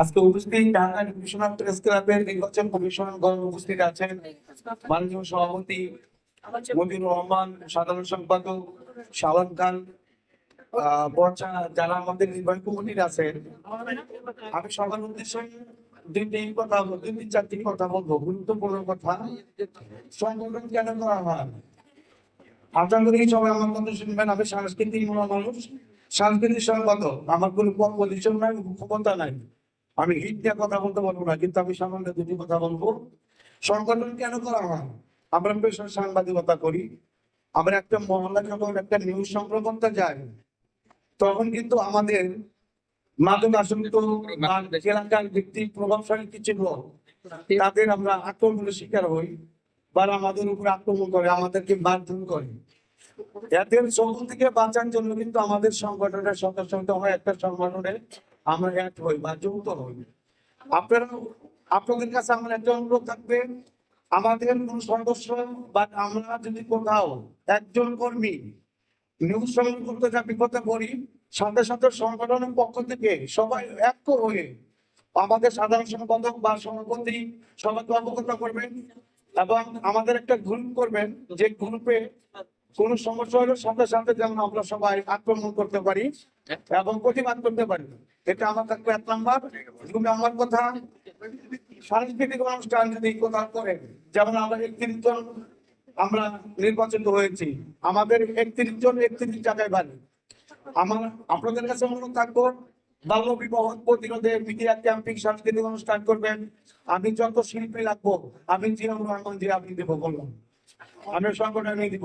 আজকে উপস্থিত Dhaka divisional press ক্লাবের নির্বাচন কমিশন গণ উপস্থিত আছেন মাননীয় সভাপতি মতিউর রহমান, সাধারণ সম্পাদক শালন খান বর্ষা যারা আমাদের নির্বাহী কমিটির আছেন। আমি সবার উদ্দেশ্যে দুইটি কথা দুই তিন চারটি কথা বলব। গুরুত্বপূর্ণ কথা, সংগঠন কেন করা হয়? আশা করি সবাই আমার কথা শুনবেন? আমি সাংস্কৃতিক মনা মানুষ সাংস্কৃতিক সংগত আমার কোনো পজিশন নাই ক্ষমতা নাই। আমি হিট দিয়ে কথা বলতে পারব না, কিন্তু আমি সামান্য দুটি কথা বলব। সংগঠন কেন করা হয়? আমরা পেশার সাংবাদিকতা করি। আমরা একটা মহল্লা যখন একটা নিউজ সম্প্রদানটা যাই তখন কিন্তু আমাদের মাদক আসক্ত এলাকার ব্যক্তি প্রভাবশালী কিছু লোক তাদের আমরা আক্রমণের শিকার হই বা আমাদের উপর আক্রমণ করে, আমাদেরকে মারধর করে। এদের সকল থেকে বাঁচার জন্য কিন্তু আমাদের সংগঠনের সদস্য হয় একটা সংগঠনে আমরা এক হই বা যুক্ত হই। আপনারা, আপনাদের কাছে আমার একটা অনুরোধ থাকবে, আমাদের কোন সদস্য বা আমরা যদি কোথাও একজন কর্মী নিউজ সংগ্রহ করতে যা বিপদে পড়ি সাথে সাথে সংগঠনের পক্ষ থেকে সবাই এক হয়ে আমাদের সাধারণ সম্পাদক বা সভাপতি সবাইকে অবগত করবেন এবং আমাদের একটা গ্রুপ করবেন, যে গ্রুপে কোন সমস্যা হলে সাথে সাথে যেমন আমরা সবাই আক্রমণ করতে পারি এবং প্রতিবাদ করতে পারি। এটা আমার থাকবে এক নম্বর। দুই নাম্বার কথা, সাংস্কৃতিক অনুষ্ঠান যদি কোথাও করে, যেমন আমরা একত্রিশ জন আমরা নির্বাচিত হয়েছি, আমাদের একত্রিশ জন একত্রিশ জায়গায় বাড়ি। আমার, আপনাদের কাছে অনুরোধ থাকব, বাল্য বিবাহ প্রতিরোধে মিডিয়া ক্যাম্পিং সাংস্কৃতিক অনুষ্ঠান করবেন। আমি যত শিল্পী লাগবো, আমি জিয়াউর রহমান যে আপনি দেবো, বললাম। আমি সংগঠনে দিব।